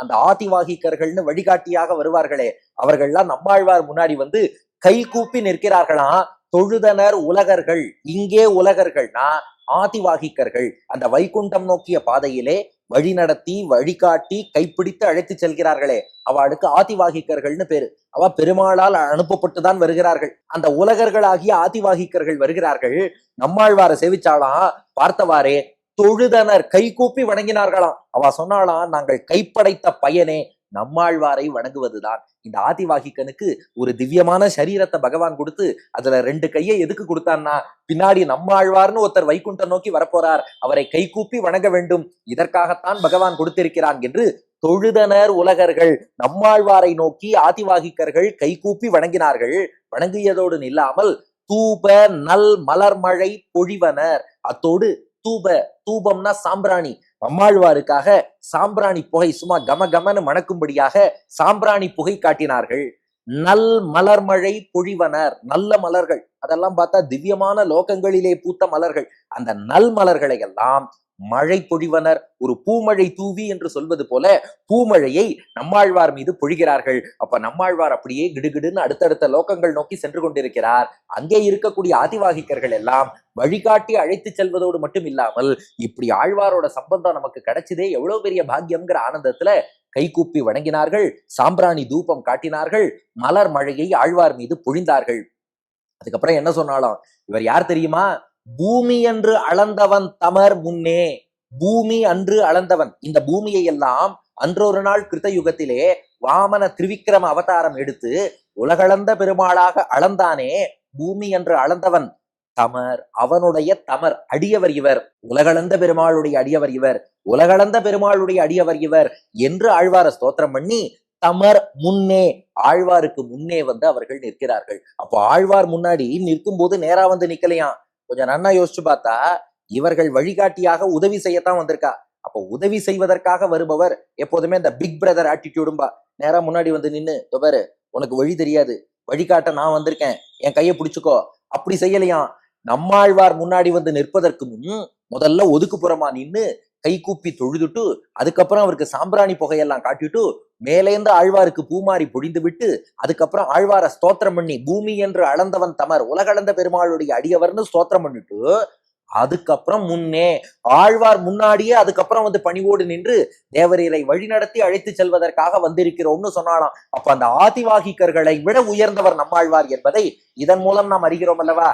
அந்த ஆதிவாகிக்கர்கள்னு வழிகாட்டியாக வருவார்களே அவர்கள்லாம் நம்மாழ்வார் முன்னாடி வந்து கை கூப்பி நிற்கிறார்களாம் தொழுதனர் உலகர்கள் இங்கே உலகர்கள்னா ஆதிவாகிக்கர்கள். அந்த வைகுண்டம் நோக்கிய பாதையிலே வழி நடத்தி வழிகாட்டி கைப்பிடித்து அழைத்து செல்கிறார்களே. அவளுக்கு ஆதிவாகிக்கர்கள்னு பேரு. அவ பெருமாளால் அனுப்பப்பட்டுதான் வருகிறார்கள். அந்த உலகர்களாகிய ஆதிவாகிக்கர்கள் வருகிறார்கள். நம்மாழ்வார சேவிச்சாலாம் பார்த்தவாறே தொழுதனர் கை கூப்பி வணங்கினார்களாம். அவ சொன்னாலாம் நாங்கள் கைப்படைத்த பயனே நம்மாழ்வாரை வணங்குவதுதான். இந்த ஆதிவாகிக்கனுக்கு ஒரு திவ்யமான சரீரத்தை பகவான் கொடுத்து அதுல ரெண்டு கையை எதுக்கு கொடுத்தான்னா பின்னாடி நம்மாழ்வார்னு ஒருத்தர் வைகுண்டம் நோக்கி வரப்போறார். அவரை கை கூப்பி வணங்க வேண்டும். இதற்காகத்தான் பகவான் கொடுத்திருக்கிறான் என்று தொழுதனர் உலகர்கள் நம்மாழ்வாரை நோக்கி ஆதிவாகிக்கர்கள் கை கூப்பி வணங்கினார்கள். வணங்கியதோடு நில்லாமல் தூப நல் மலர்மழை பொழிவனர். அத்தோடு தூப தூபம்னா சாம்பிராணி. நம்மாழ்வாருக்காக சாம்பிராணி புகை சும்மா கம கமன்னு மணக்கும்படியாக சாம்பிராணி புகை காட்டினார்கள். நல் மலர்மழை பொழிவனர் நல்ல மலர்கள். அதெல்லாம் பார்த்தா திவ்யமான லோகங்களிலே பூத்த மலர்கள். அந்த நல் மலர்களை எல்லாம் மழை பொழிவனர். ஒரு பூமழை தூவி என்று சொல்வது போல பூமழையை நம்மாழ்வார் மீது பொழிகிறார்கள். அப்ப நம்மாழ்வார் அப்படியே கிடுகிடுன்னு அடுத்தடுத்த லோகங்கள் நோக்கி சென்று கொண்டிருக்கிறார். அங்கே இருக்கக்கூடிய ஆதிவாகிக்கர்கள் எல்லாம் வழிகாட்டி அழைத்து செல்வதோடு மட்டும் இல்லாமல் இப்படி ஆழ்வாரோட சம்பந்தம் நமக்கு கிடைச்சதே எவ்வளவு பெரிய பாக்கியம்ங்கிற ஆனந்தத்துல கைகூப்பி வணங்கினார்கள். சாம்பிராணி தூபம் காட்டினார்கள். மலர் மழையை ஆழ்வார் மீது பொழிந்தார்கள். அதுக்கப்புறம் என்ன சொன்னாலும் இவர் யார் தெரியுமா? பூமி என்று அளந்தவன் தமர் முன்னே. பூமி அன்று அளந்தவன். இந்த பூமியை எல்லாம் அன்றொரு நாள் கிருத்த யுகத்திலே வாமன திரிவிக்ரம அவதாரம் எடுத்து உலகளந்த பெருமாளாக அளந்தானே. பூமி என்று அளந்தவன் தமர் அவனுடைய தமர் அடியவர் இவர். உலகளந்த பெருமாளுடைய அடியவர் இவர். உலகளந்த பெருமாளுடைய அடியவர் இவர் என்று ஆழ்வார ஸ்தோத்திரம் பண்ணி தமர் முன்னே ஆழ்வாருக்கு முன்னே வந்து அவர்கள் நிற்கிறார்கள். அப்போ ஆழ்வார் முன்னாடி நிற்கும் போது நேரா வந்து நிக்கலையாம். கொஞ்சம் நன்னா யோசிச்சு பார்த்தா இவர்கள் வழிகாட்டியாக உதவி செய்யத்தான் வந்திருக்கா. அப்போ உதவி செய்வதற்காக வருபவர் எப்போதுமே இந்த பிக் பிரதர் ஆட்டிடியூடும்பா நேரா முன்னாடி வந்து நின்று துபரு உனக்கு வழி தெரியாது. வழிகாட்ட நான் வந்திருக்கேன். என் கையை பிடிச்சுக்கோ. அப்படி செய்யலையாம். நம்மாழ்வார் முன்னாடி வந்து நிற்பதற்கு முன் முதல்ல ஒதுக்குப்புறமா நின்னு கை கூப்பி தொழுதுட்டு அதுக்கப்புறம் அவருக்கு சாம்பிராணி புகையெல்லாம் காட்டிட்டு மேலேந்து ஆழ்வாருக்கு பூமாரி பொழிந்து விட்டு அதுக்கப்புறம் ஆழ்வார ஸ்தோத்திரம் பண்ணி பூமி என்று அளந்தவன் தமர் உலகளந்த பெருமாளுடைய அடியவர்னு ஸ்தோத்திரம் பண்ணிட்டு அதுக்கப்புறம் முன்னே ஆழ்வார் முன்னாடியே அதுக்கப்புறம் வந்து பணிவோடு நின்று தேவரீரை வழிநடத்தி அழைத்து செல்வதற்காக வந்திருக்கிறோம்னு சொன்னாலாம் அப்ப அந்த ஆதிவாகிக்கர்களை விட உயர்ந்தவர் நம்மாழ்வார் என்பதை இதன் மூலம் நாம் அறிகிறோம் அல்லவா?